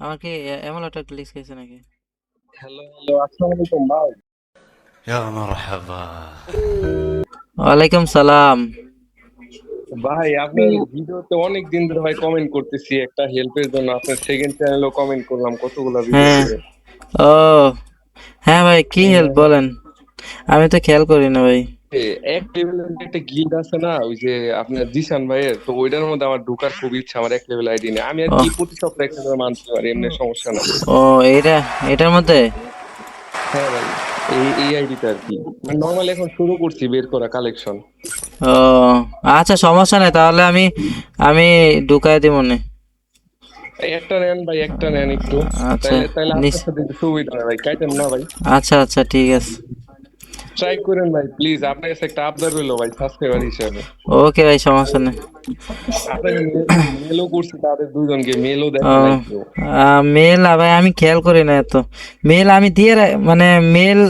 আমাকে এমন একটা লিস্ট গেছে নাকি? হ্যালো হ্যালো আসসালামু আলাইকুম ভাই। ইয়া মারহাবা। ওয়ালাইকুম সালাম। ভাই আপনার ভিডিওতে অনেক দিন ধরে ভাই কমেন্ট করতেছি একটা হেল্পের জন্য আপনার সেকেন্ড চ্যানেলও কমেন্ট করলাম কতগুলো ভিডিও হ্যাঁ। ও হ্যাঁ ভাই কি হ্যাঁ। হেল্প বলেন? আমি তো খেয়াল করি না ভাই। এক লেভেলের একটা গিল্ড আছে না ওই যে আপনার জিসান ভাইয়ের তো ওইটার মধ্যে আমার ঢোকার খুব ইচ্ছা আমার এক লেভেল আইডি নেই আমি আর কি প্রতি সপ্তাহে একটা করে মানতে পারি এমনি সমস্যা না ও এইটা এটার মধ্যে? হ্যাঁ ভাই এই এই আইডিটা আর কি। নর্মাল এখন শুরু করছি বের করা কালেকশন ও আচ্ছা সমস্যা নেই তাহলে আমি আমি ঢুকাই দিব মনে। একটা নেন ভাই একটা নেন একটু। আচ্ছা, তাইলে আপনার সাথে সুবিধা হয় ভাই কাটেন না ভাই। আচ্ছা আচ্ছা ঠিক আছে। ট্রাই করেন ভাই প্লিজ আপনার কাছে একটা আবদার রইল ভাই সাবস্ক্রাইবার হিসেবে ওকে ভাই সমস্যা নেই আপনাকে মেলও করছি তাদের দুজনকে মেলও ও দেখা নাই কেউ। মেল ভাই আমি খেয়াল করি না এত মেল আমি দিয়ে মানে মেল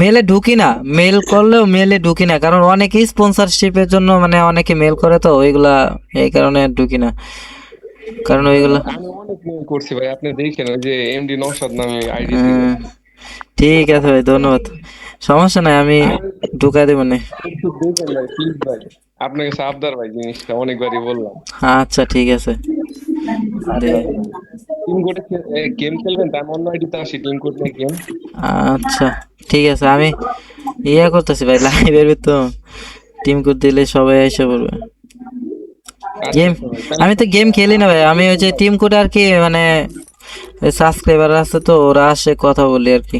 মেলে ঢুকি না। মেল করলেও মেলে ঢুকি না। কারণ অনেকে স্পন্সরশিপের জন্য মানে অনেকে মেল করে তো ওইগুলা এই কারণে ঢুকি না। কারণ ওইগুলা আমি অনেক মেল করছি ভাই। আপনি দেখেন ওই যে এমডি নৌসাদ নামে আইডি হ্যাঁ, ঠিক আছে ভাই ধন্যবাদ। সমস্যা নাই আমি ঢুকাই দেবো না। আপনাকে আবদার ভাই জিনিসটা অনেকবারই বললাম। আচ্ছা ঠিক আছে। টিম কোডে গেম খেলবেন? তার অন্য আইডিতে আসি টিম কোড নিয়ে গেম আচ্ছা ঠিক আছে। আমি ইয়ে করতেছি ভাই লাইভের ভিতর। টিম কোড দিলে সবাই এসে পড়বে। গেম আমি তো গেম খেলি না ভাই আমি ওই যে টিম কোড আর কি মানে সাবস্ক্রাইবার আছে তো ওরা আসে কথা বলি আর কি।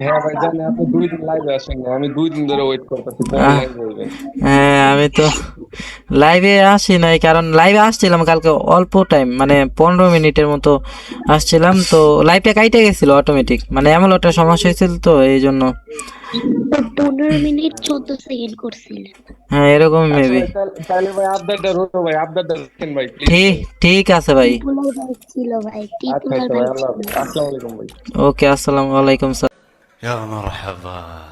হ্যাঁ ভাই জানি আপনি দুই দিন লাইভে আসেন না আমি দুই দিন ধরে ওয়েট করতেছি কবে আহ। লাইভে হইবেন হ্যাঁ আমি তো লাইভে আসি নাই কারণ লাইভে আসছিলাম কালকে অল্প টাইম মানে পনেরো মিনিটের মতো আসছিলাম তো লাইভটা কাইটে গেছিল অটোমেটিক মানে এমন একটা সমস্যা হয়েছিল তো এই জন্য। পনেরো মিনিট চোদ্দ সেকেন্ড করছিলেন হ্যাঁ এরকম মেবি তাহলে- ভাই ভাই রাখেন ভাই ঠিক ঠিক আছে ভাই। ছিল আচ্ছা টিপুলার আচ্ছা ভাই ভাই আল্লাহ হাফেজ। আসসালামু আলাইকুম ভাই। ওকে আসসালামু আলাইকুম يا مرحبا.